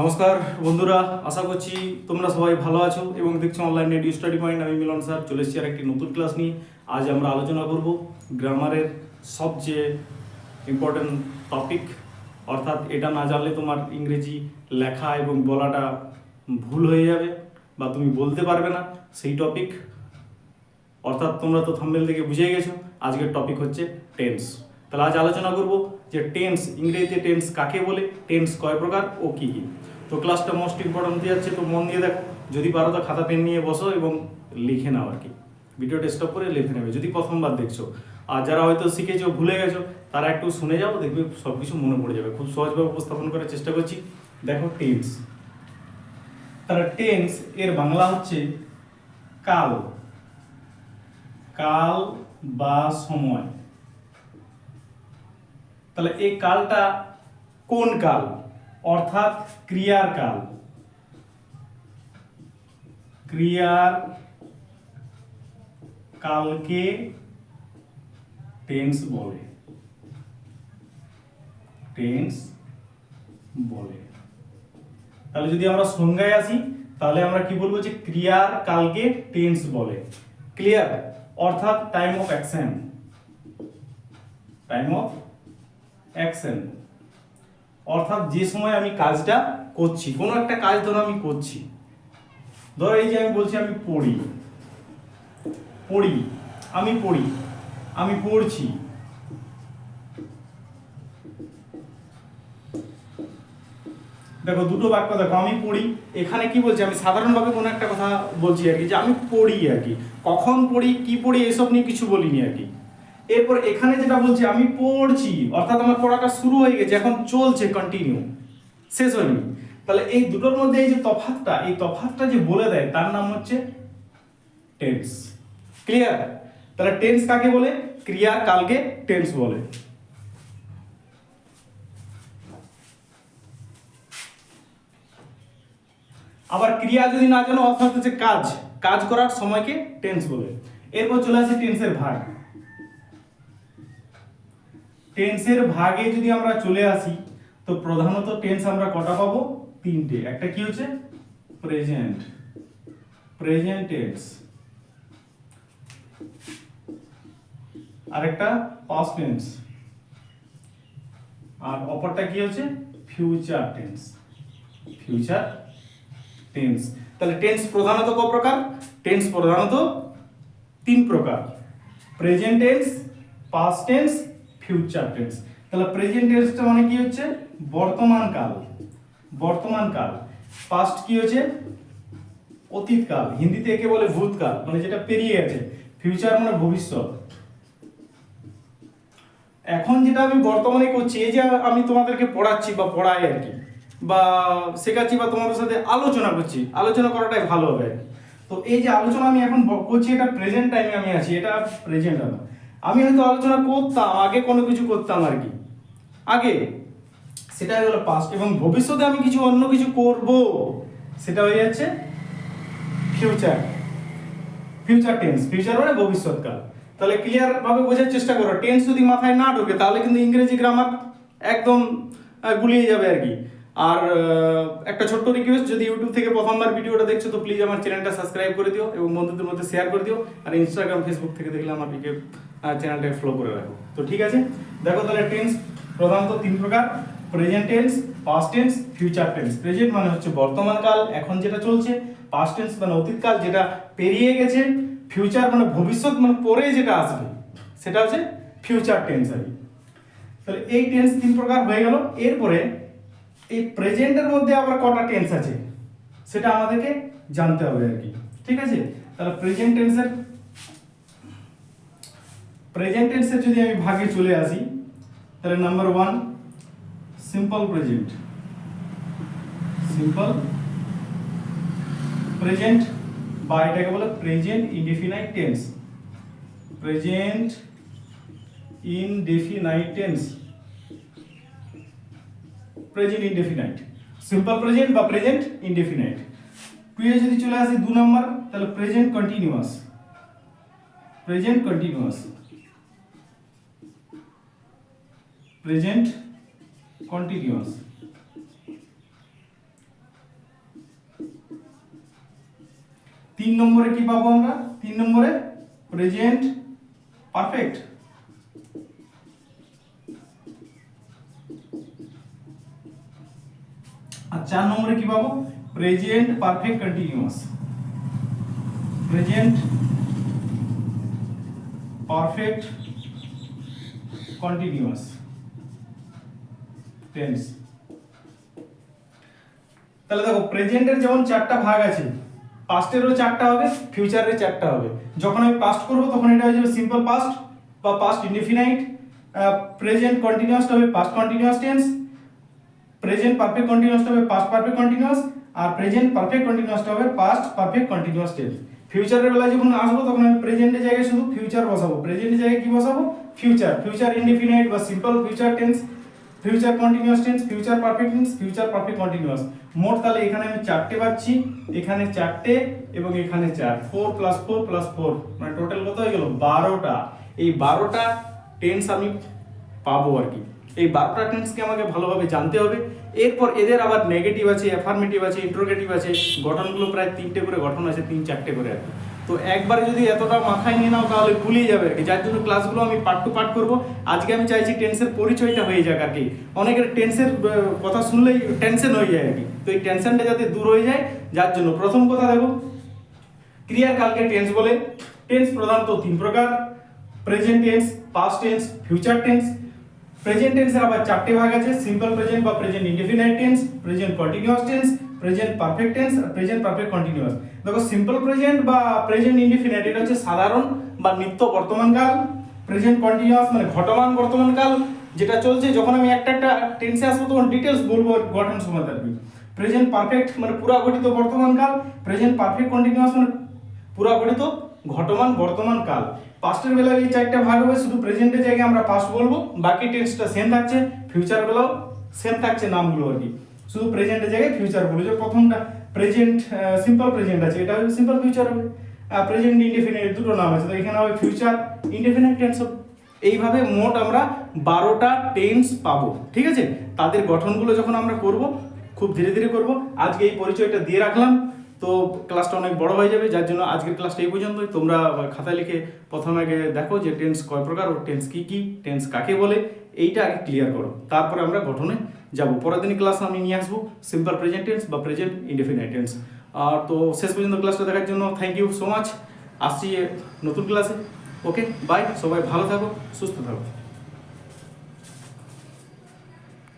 নমস্কার, বন্ধুরা, আশা করছি তোমরা সবাই ভালো আছো এবং দেখছ অনলাইনে ডি স্টাডি পয়েন্ট আমি মিলন স্যার, চলে এসেছি আর একটি নতুন ক্লাস নিয়ে। আজ আমরা আলোচনা করব গ্রামারের সবচেয়ে ইম্পর্টেন্ট টপিক অর্থাৎ এটা না জানলে তোমার ইংরেজি লেখা এবং বলাটা ভুল হয়ে যাবে বা তুমি বলতে পারবে না সেই টপিক অর্থাৎ তোমরা তো থাম্বেল থেকে বুঝে গেছো, আজকের টপিক হচ্ছে টেন্স তাহলে আজ আলোচনা করব যে টেন্স ইংরেজিতে টেন্স কাকে বলে? টেন্স কয় প্রকার ও কী কী? তো ক্লাসটা মোস্ট ইম্পর্টেন্ট দিয়ে যাচ্ছে, তো মন দিয়ে দেখো, যদি পারো তো খাতা পেন নিয়ে বসো এবং লিখে নাও আর কি। ভিডিওটা স্টপ করে লিখে নেবে, যদি প্রথমবার দেখছ। আর যারা হয়তো শিখেছো, ভুলে গেছো, তারা একটু শুনে যাও, দেখবে সব কিছু মনে পড়ে যাবে। খুব সহজভাবে উপস্থাপন করার চেষ্টা করছি। দেখো টেন্স তাহলে টেন্স এর বাংলা হচ্ছে কাল। কাল বা সময়। তাহলে এই কালটা কোন কাল? অর্থাৎ ক্রিয়ার কাল। ক্রিয়ার কালকে টেন্স বলে। টেন্স বলে। তাহলে যদি আমরা সংজ্ঞায় আসি, তাহলে আমরা কি বলব যে ক্রিয়ার কালকে টেন্স বলে। ক্লিয়ার? অর্থাৎ time of action. Time of action অর্থাৎ যে সময় আমি কাজটা করছি, কোনো একটা কাজ ধরো আমি করছি। ধরো এই যে আমি বলছি আমি পড়ি। পড়ি, আমি পড়ি, আমি পড়ছি। দেখো, দুটো বাক্য দেখো, আমি পড়ি, এখানে কি বলছি, আমি সাধারণভাবে কোনো একটা কথা বলছি আর কি, যে আমি পড়ি আর কি। কখন পড়ি, কি পড়ি, এসব নিয়ে কিছু বলিনি আর কি। এরপর এখানে যেটা বলছি, আমি পড়ছি, অর্থাৎ আমার পড়াটা শুরু হয়ে গেছে, এখন চলছে কন্টিনিউ শেষ হয়নি। তাহলে এই দুটোর মধ্যে এই যে তফাতটা এই তফাতটা যে বলে দেয়, তার নাম হচ্ছে টেন্স ক্লিয়ার তাহলে টেন্স কাকে বলে? ক্রিয়ার কালকে টেন্স বলে। আবার ক্রিয়া যদি না জানো, অর্থাৎ হচ্ছে কাজ। কাজ করার সময়কে টেন্স বলে। এরপর চলে আসে টেন্সের ভাগ। টেন্সের ভাগে যদি আমরা চলে আসি, তো প্রধানত টেন্স আমরা কটা পাবো? তিনটে। একটা কি হচ্ছে? প্রেজেন্ট প্রেজেন্ট টেন্স আরেকটা পাস্ট টেন্স আর অপরটা কি হচ্ছে? ফিউচার টেন্স ফিউচার টেন্স তাহলে টেন্স প্রধানত ক প্রকার? টেন্স প্রধানত তিন প্রকার। Present tense past tense future tense তাহলে প্রেজেন্ট টেন্সটা মানে কি হচ্ছে? বর্তমান কাল। বর্তমান কাল। পাস্ট কি হচ্ছে? অতীত কাল। হিন্দিতে একে বলে ভূতকাল মানে যেটা পেরিয়ে গেছে। ফিউচার মানে ভবিষ্যৎ। এখন যেটা আমি বর্তমানে করছি, এই যে আমি তোমাদেরকে পড়াচ্ছি বা পড়াই আর কি, বা শেখাচ্ছি বা তোমাদের সাথে আলোচনা করছি, আলোচনা করাটাই ভালো হবে। তো এই যে আলোচনা আমি এখন করছি, এটা প্রেজেন্ট টাইমে আমি আছি, এটা প্রেজেন্ট আমার আমি হয়তো আলোচনা করতাম, আগে কোনো কিছু করতাম আর কি। আগে। সেটা হলো পাস্ট এবং ভবিষ্যতে আমি কিছু অন্য কিছু করব। সেটা হয়ে যাচ্ছে ফিউচার ফিউচার টেন্স ফিউচার মানে ভবিষ্যৎকাল। তাহলে ক্লিয়ার ভাবে বোঝার চেষ্টা করো টেন্স যদি মাথায় না ঢোকে, তাহলে কিন্তু ইংরেজি গ্রামার একদম গুলিয়ে যাবে আর কি। আর একটা ছোট্ট রিকোয়েস্ট যদি ইউটিউব থেকে প্রথমবার ভিডিওটা দেখছ, তো প্লিজ আমার চ্যানেলটা সাবস্ক্রাইব করে দিও এবং বন্ধুদের মধ্যে শেয়ার করে দিও আর ইনস্টাগ্রাম ফেসবুক থেকে দেখলে আমার দিকে চ্যানেলটা ফলো করে রাখো। তো ঠিক আছে? দেখো তাহলে টেন্স প্রধানত তিন প্রকার present tense past tense future tense present মানে হচ্ছে বর্তমান কাল, এখন যেটা চলছে পাস্ট টেন্স মানে অতীতকাল যেটা পেরিয়ে গেছে ফিউচার মানে ভবিষ্যৎ মানে পরে যেটা আসবে, সেটা হচ্ছে ফিউচার টেন্স আর তাহলে এই টেন্স তিন প্রকার হয়ে গেল। এরপরে এই প্রেজেন্টের মধ্যে আবার কটা টেন্স আছে, সেটা আমাদেরকে জানতে হবে আর কি। ঠিক আছে? তাহলে প্রেজেন্ট টেন্সের প্রেজেন্ট টেন্সের যদি আমি ভাগে চলে আসি, তাহলে number one, simple present. Simple present, বা এটাকে বলে present indefinite tense present indefinite tense present indefinite simple present বা প্রেজেন্ট ইনডেফিনাইট টুয়ে যদি চলে আসি দু নম্বর, তাহলে present continuous present continuous present continuous তিন নম্বরে কি পাবো আমরা? তিন নম্বরে প্রেজেন্ট পারফেক্ট আর চার নম্বরে কি পাবো? Present perfect continuous present perfect continuous tense তাহলে দেখো প্রেজেন্টের যেমন চারটা ভাগ আছে পাস্টেরও চারটা হবে ফিউচারের চারটা হবে। যখন আমি পাস্ট করব, তখন এটা হয়ে যাবে সিম্পল পাস্ট বা পাস্ট ইনডিফিনাইট প্রেজেন্ট কন্টিনিউয়াসটা হবে past continuous tense present perfect কন্টিনিউয়াসটা হবে পাস্ট পারফেক্ট কন্টিনিউয়াস আর প্রেজেন্ট পারফেক্ট কন্টিনিউয়াসটা হবে পাস্ট পারফেক্ট কন্টিনিউয়াস টেন্স ফিউচারের বেলায় যখন আসব, তখন আমি প্রেজেন্টের জায়গায় শুধু ফিউচার বসাবো। প্রেজেন্টের জায়গায় কি বসাবো? ফিউচার ফিউচার ইনডিফিনাইট বা simple future tense future continuous tense future perfect tense future perfect continuous মোট তাহলে এখানে আমি চারটে পাচ্ছি। এখানে চারটে এবং এখানে চার। Four plus four plus four মানে টোটাল কত হয়ে গেল? বারোটা। এই বারোটা টেন্স আমি পাবো আর কি। এই বারোটা টেন্সকে আমাকে ভালোভাবে জানতে হবে। এরপর এদের আবার নেগেটিভ আছে অ্যাফার্মেটিভ আছে ইন্ট্রোগেটিভ আছে, গঠনগুলো প্রায় তিনটে করে গঠন আছে, তিন চারটে করে আর তো একবারে যদি এতটা মাথায় নিয়ে নাও তাহলে ভুলিয়ে যাবে আর কি। যার জন্য ক্লাসগুলো আমি পার্ট টু পার্ট করব। আজকে আমি চাইছি টেন্সের পরিচয়টা হয়ে যাক আর কি। অনেকের টেন্সের কথা শুনলেই টেনশন হয়ে যায় আর কি। তো এই টেনশনটা যাতে দূর হয়ে যায়, যার জন্য প্রথম কথা দেখো, ক্রিয়ার কালকে টেন্স বলে। টেন্স প্রধানত তিন প্রকার। Present tense past tense future tense present টেন্সের আবার চারটে ভাগ আছে সিম্পল প্রেজেন্ট বা present indefinite tense present continuous tense present perfect tense আর প্রেজেন্ট পারফেক্ট কন্টিনিউয়াস দেখো সিম্পল প্রেজেন্ট বা প্রেজেন্ট ইনডিফিনাইট এটা হচ্ছে সাধারণ বা নিত্য বর্তমানকাল। প্রেজেন্ট কন্টিনিউয়াস মানে ঘটমান বর্তমানকাল, যেটা চলছে, যখন আমি একটা একটা টেন্সে আসব, তখন ডিটেলস বলব গঠন সময় কি প্রেজেন্ট পারফেক্ট মানে পুরা গঠিত বর্তমানকাল প্রেজেন্ট পারফেক্ট কন্টিনিউয়াস মানে পুরা গঠিত ঘটমান বর্তমান কাল পাস্টের বেলায় এই চারটা ভাগ হবে, শুধু প্রেজেন্টের জায়গায় আমরা পাস্ট বলব, বাকি টেন্সটা সেম থাকছে ফিউচার বেলাও সেম থাকছে নামগুলো আর কি। শুধু প্রেজেন্টের জায়গায় ফিউচার বলব, যে প্রথমটা প্রেজেন্ট সিম্পল প্রেজেন্ট আছে, এটা হবে সিম্পল ফিউচার হবে। আর প্রেজেন্ট ইনডিফিনিট দুটো নাম আছে, তো এখানে হবে ফিউচার ইনডিফিনিট টেন্স এইভাবে মোট আমরা বারোটা টেন্স পাবো, ঠিক আছে? তাদের গঠনগুলো যখন আমরা করব, খুব ধীরে ধীরে করব। আজকে এই পরিচয়টা দিয়ে রাখলাম। তো ক্লাসটা অনেক বড় হয়ে যাবে, যার জন্য আজকের ক্লাসটা এই পর্যন্তই। তোমরা খাতায় লিখে প্রথমে আগে দেখো যে টেন্স কয় প্রকার ও টেন্স কি কি টেন্স কাকে বলে, এইটা আগে ক্লিয়ার করো। তারপরে আমরা গঠনে যাব। পরের দিন ক্লাস আমি নিয়ে আসব সিম্পল প্রেজেন্ট টেন্স বা প্রেজেন্ট ইনডিফিনাইট টেন্স আর তো শেষ পর্যন্ত ক্লাসটা দেখার জন্য থ্যাংক ইউ সো মাচ আসছি নতুন ক্লাসে ওকে বাই সবাই ভালো থাকো, সুস্থ থাকো।